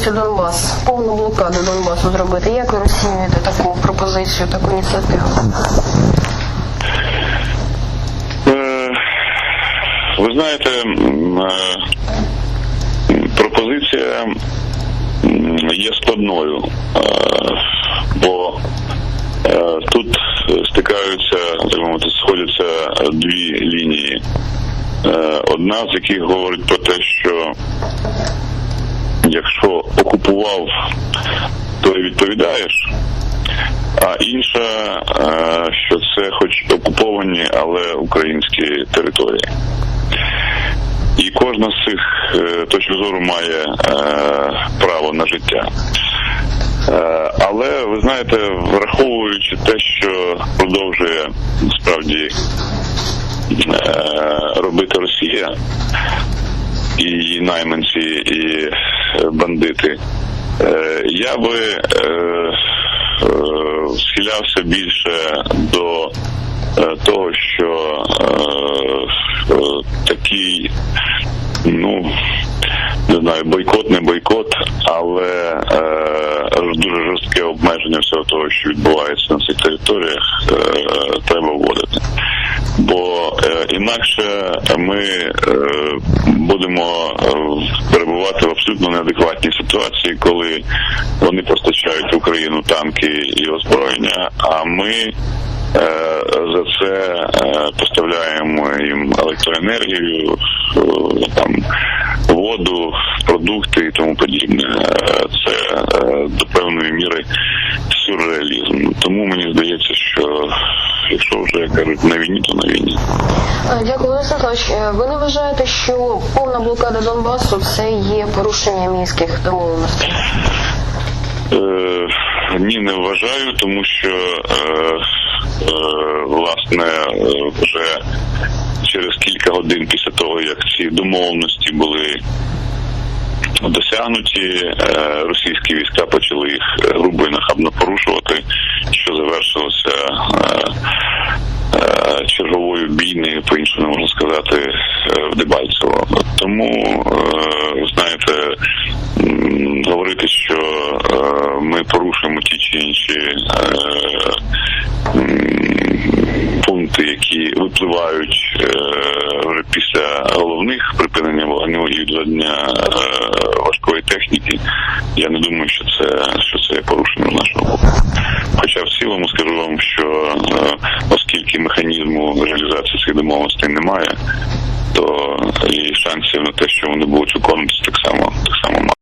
повністю Донбас, повну блокаду Донбасу зробити. Як ви розцінюєте таку пропозицію, таку ініціативу? Е, Ви знаєте, е, пропозиція є складною, е, бо тут стикаються, так мовити, сходяться дві лінії. Одна з яких говорить про те, що якщо окупував, то і відповідаєш. А інша, е, що це хоч окуповані, але українські території. І кожна з цих е, точок зору має е, право на життя. Але ви знаєте, враховуючи те, що продовжує справді робити Росія і її найманці, і бандити, я би е, е, схилявся більше до е, того, що е, е, такий, ну не знаю, бойкот, не бойкот, але е, дуже жорстке обмеження всього того, що відбувається на цих територіях, е, треба вводити. Бо е, інакше ми е, будемо е, перебувати в абсолютно неадекватній ситуації, коли вони постачають в Україну танки і озброєння, а ми е, за це поставляємо їм електроенергію, там воду, продукти і тому подібне. Це до певної міри сюрреалізм. Тому мені здається, що якщо вже кажуть на війні, то на війні. Е, Дякую, Олексій Анатолійович. Е, Ви не вважаєте, що повна блокада Донбасу це є порушення мінських домовленостей? Е, ні, не вважаю, тому що е, е, власне вже через кілька годин після того, як ці домовленості були досягнуті, е, російські війська почали їх грубо і нахабно порушувати, що завершилося е, е, черговою по-іншому можна сказати, е, в Дебальцево. Тому, е, знаєте, говорити, що е, ми порушуємо ті чи інші пункти, які випливають вже після головних припинення вогню і відведення е, важкої техніки. Я не думаю, що це що це є нашого боку. Хоча в цілому скажу вам, що оскільки механізму реалізації цих домовленостей немає, то і шансів на те, що вони будуть виконуватися, так само так само мало.